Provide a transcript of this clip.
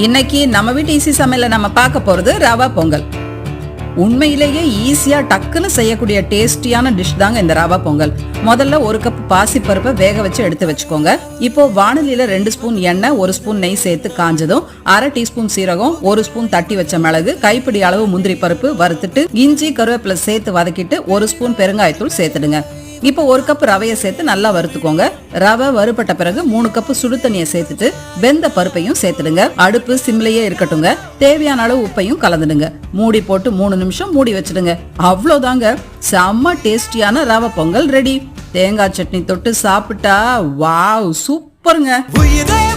இன்னைக்கு நம்ம வீட்டு ஈஸி சமையல நம்ம பார்க்க போறது ரவா பொங்கல். உண்மையிலேயே ஈஸியா டக்குன்னு செய்யக்கூடிய டேஸ்டியான டிஷ் தாங்க இந்த ரவா பொங்கல். முதல்ல ஒரு கப் பாசிப்பருப்பை வேக வச்சு எடுத்து வச்சுக்கோங்க. இப்போ வானலியில ரெண்டு ஸ்பூன் எண்ணெய் ஒரு ஸ்பூன் நெய் சேர்த்து காஞ்சதும் அரை டீஸ்பூன் சீரகம் ஒரு ஸ்பூன் தட்டி வச்ச மிளகு கைப்பிடி அளவு முந்திரி பருப்பு வறுத்துட்டு இஞ்சி கருவேப்பிலை சேர்த்து வதக்கிட்டு ஒரு ஸ்பூன் பெருங்காயத்தூள் சேர்த்துடுங்க. இப்போ ஒரு கப் ரவையை சேர்த்து நல்லா வறுத்துக்கோங்க. ரவை வறுபட்ட பிறகு மூணு கப் சுடு தண்ணியை சேர்த்துட்டு வெந்த பருப்பையும் சேர்த்துடுங்க. அடுப்பு சிம்லையே இருக்கட்டுங்க. தேவையான அளவு உப்பையும் கலந்துடுங்க. மூடி போட்டு மூணு நிமிஷம் மூடி வச்சிடுங்க. அவ்வளோதாங்க. செம்ம டேஸ்டியான ரவை பொங்கல் ரெடி. தேங்காய் சட்னி தொட்டு சாப்பிட்டா வாவ் சூப்பருங்க. உயிரே